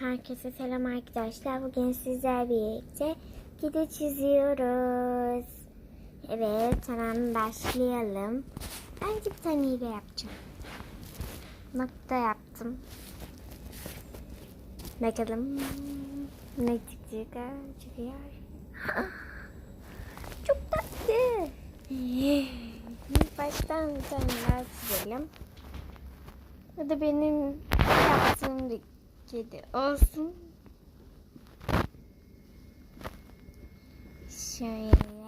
Herkese selam arkadaşlar. Bugün sizler birlikte gide çiziyoruz. Evet, hemen başlayalım. Önce bir tane iğne yapacağım. Nokta yaptım. Bakalım ne çıkacak? Çıkıyor. Çok tatlı. Baştan bir tane daha çizelim. Ya da benim kedi olsun. Şöyle.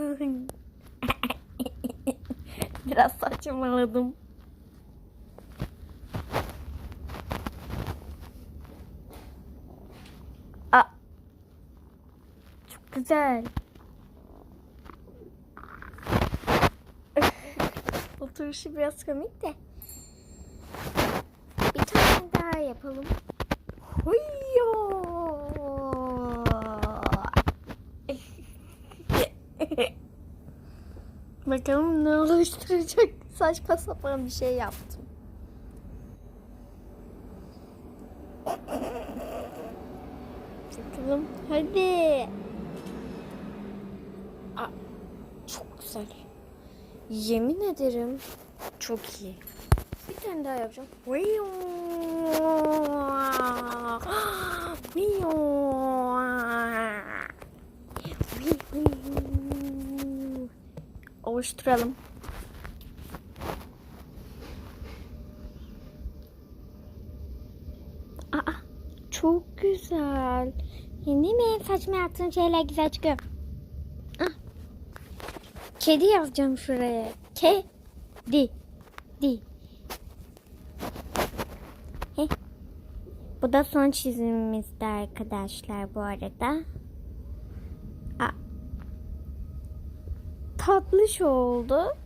Biraz saçmaladım. Aa. Çok güzel. Oturuşu biraz komik de. Bir tane daha yapalım. Bakalım ne oluşturacak. Saçma sapan bir şey yaptım. Bakalım. Hadi. Aa, çok güzel. Yemin ederim çok iyi. Bir tane daha yapacağım. Viyo. Oluşturalım. Aa, çok güzel. Değil mi? Saçma yaptığın şeyler güzel çıkıyor. Ah. Kedi yazacağım şuraya. Kedi. Di. Bu da son çizimimizdi arkadaşlar bu arada. Tatlış oldu.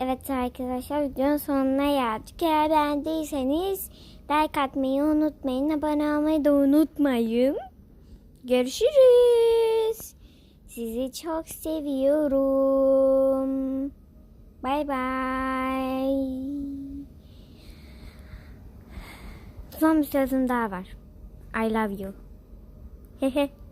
Evet arkadaşlar videonun sonuna geldik. Eğer beğendiyseniz like atmayı unutmayın. Abone olmayı da unutmayın. Görüşürüz. Sizi çok seviyorum. Bay bay. Son bir sözüm daha var. I love you. Hehe.